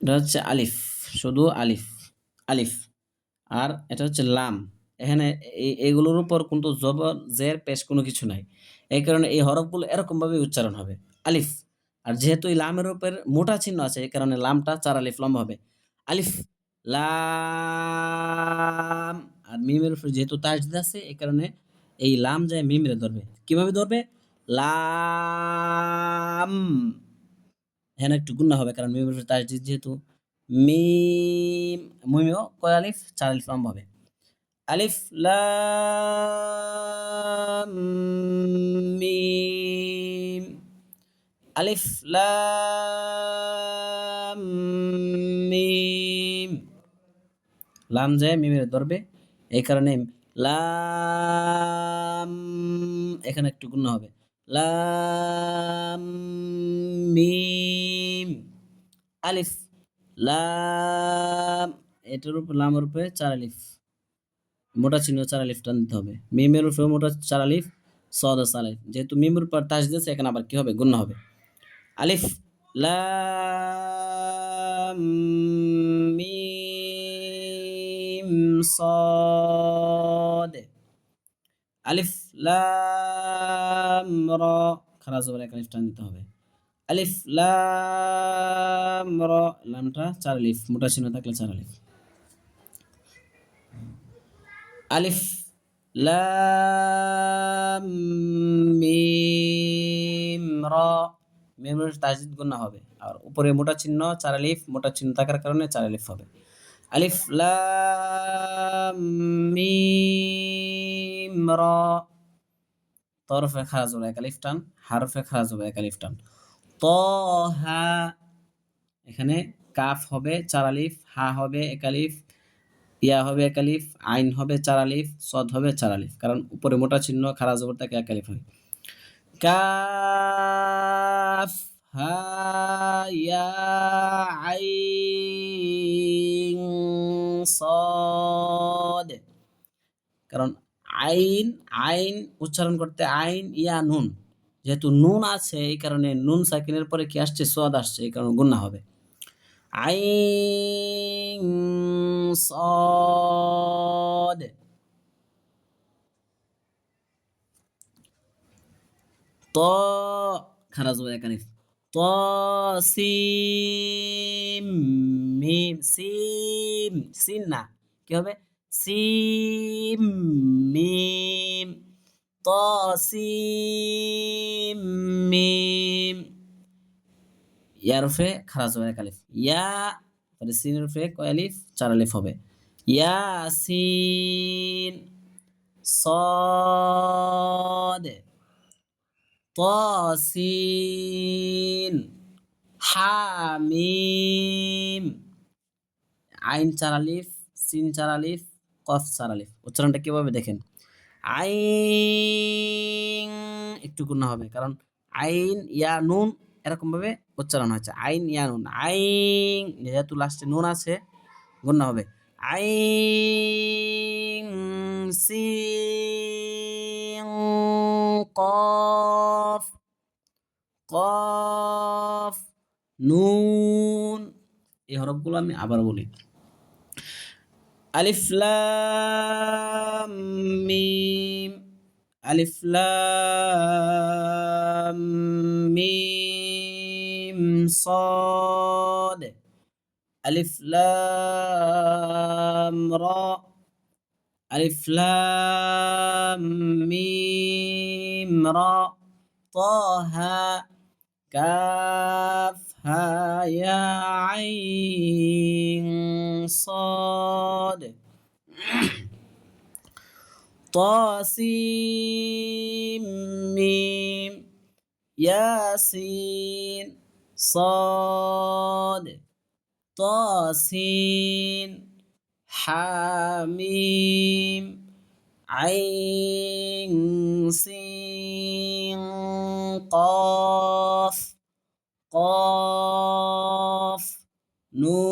এটা হচ্ছে আলিফ, শুধু আলিফ আলিফ। আর এটা হচ্ছে লাম। এখানে এগুলোর উপর কিন্তু জবর, জের, পেশ কোনো কিছু নাই। এই কারণে এই হরফগুলো এরকমভাবে উচ্চারণ হবে। আলিফ। আর যেহেতু এই লামের উপর মোটা চিহ্ন আছে, এই কারণে লামটা চার আলিফ লম্বা হবে। আলিফ, লাম। আর মিমের উপর যেহেতু তাজদিদ আছে, এই কারণে এই লাম যায় মিমরে ধরবে। কীভাবে ধরবে? লাম। এখানে একটু গুণা হবে, কারণ মিমের তাজদিদ যেহেতু মিম মিমেও কয় আলিফ? চার আলিফ লম্বা হবে। আলিফ, লাম, মিম। আলিফ, লাম, মিম। লাম যায় মিমের ধরবে এই কারণে লাম এখানে একটু গুণ হবে। লাম, মিম। আলিফ, লাম, এটার উপর লাম উপরে চার আলিফ। মোটা চিহ্ন, চার আলিফ টান দিতে হবে। মিমের উপরে মোটা চার আলিফ, সদা আলিফ যেহেতু মিমের উপর তাস দিয়েছে, এখানে আবার কি হবে? গুণ হবে। আলিফ, লাম, মিম, সদ। আলিফ, লাম, র। খারাজ বলে টান দিতে হবে। আলিফ, লাম র লামটা চার আলিফ মোটা চিহ্ন থাকলে চার আলিফ আলিফ তাজিদ গুণা হবে। আর উপরে মোটা চিহ্ন চার আলিফ মোটা চিহ্ন থাকার কারণে চার আলিফ হবে। আলিফ, লাম তরফে খারাজ হবে এক আলিফ টান, হারফে খারাজ হবে এক আলিফ টান। এখানে কাফ হবে চার আলিফ হা হবে এক আলিফ ইয়া হবে এক আলিফ আইন হবে চার আলিফ সদ হবে চার আলিফ কারণ উপরে মোটা চিহ্ন, খারা জবর থাকে এক আলিফ হবে কাফ, হা, ইয়া, আইন কারণ আইন আইন উচ্চারণ করতে আইন, ইয়া, নুন। যেহেতু নুন আছে, এই কারণে নুন সাকিনের পরে কি আসছে? সদ আসছে, এই কারণে গুন্না হবে। আইন صاد ত খারাজ হবে এখানে ত সিম মিম সিম সিন না কি হবে সিম মিম ত সিম মিম ইয়ার উপরে খারাজ হবে এক আলিফ ইয়া তাহলে সিনের উপরে কয় আলিফ চার আলিফ হবে ইয়াসিন صاد طاسين হামিম আইন চার আলিফ সিন চার আলিফ কফ চার আলিফ উচ্চারণটা কিভাবে দেখেন আইন একটু গুণা হবে কারণ আইন ইয়া নুন এরকম ভাবে উচ্চারণ হয়েছে। আইন ইয়া নুন, আইন, যেহেতু লাস্টে নুন আছে, গুণা হবে। আইন সি কফ কফ, নুন, এই হরফগুলো আমি আবার বলি। আলিফ লাম মিম, আলিফ লাম মিম। صاد. ألف لام را. ألف لام ميم را. طه كاف ها يا عين صاد. طاسيم ميم ياسين. صاد طاسين حاميم عين سين قاف قاف نون